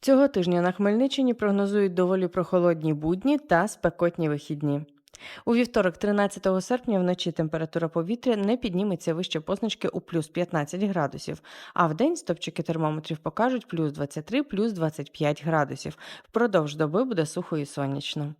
Цього тижня на Хмельниччині прогнозують доволі прохолодні будні та спекотні вихідні. У вівторок, 13 серпня, вночі температура повітря не підніметься вище позначки у плюс 15 градусів, а вдень стопчики термометрів покажуть плюс 23, плюс 25 градусів. Впродовж доби буде сухо і сонячно.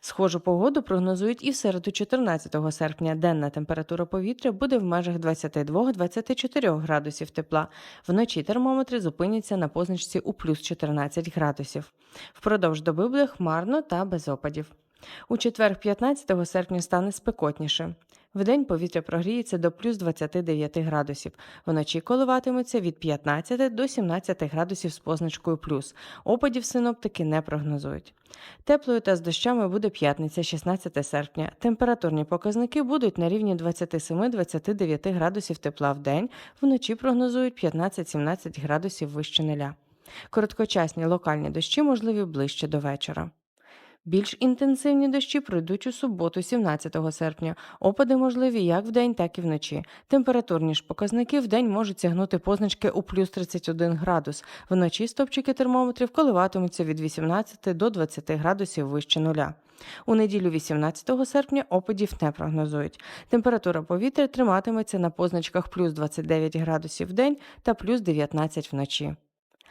Схожу погоду прогнозують і в середу 14 серпня. Денна температура повітря буде в межах 22-24 градусів тепла. Вночі термометри зупиняться на позначці у плюс 14 градусів. Впродовж доби буде хмарно та без опадів. У четвер, 15 серпня, стане спекотніше. Вдень повітря прогріється до плюс 29 градусів. Вночі коливатиметься від 15 до 17 градусів з позначкою плюс. Опадів синоптики не прогнозують. Теплою та з дощами буде п'ятниця, 16 серпня. Температурні показники будуть на рівні 27-29 градусів тепла в день. Вночі прогнозують 15-17 градусів вище нуля. Короткочасні локальні дощі можливі ближче до вечора. Більш інтенсивні дощі пройдуть у суботу, 17 серпня. Опади можливі як вдень, так і вночі. Температурні ж показники вдень можуть сягнути позначки у плюс 31 градус. Вночі стопчики термометрів коливатимуться від 18 до 20 градусів вище нуля. У неділю 18 серпня опадів не прогнозують. Температура повітря триматиметься на позначках плюс 29 градусів в день та плюс 19 вночі.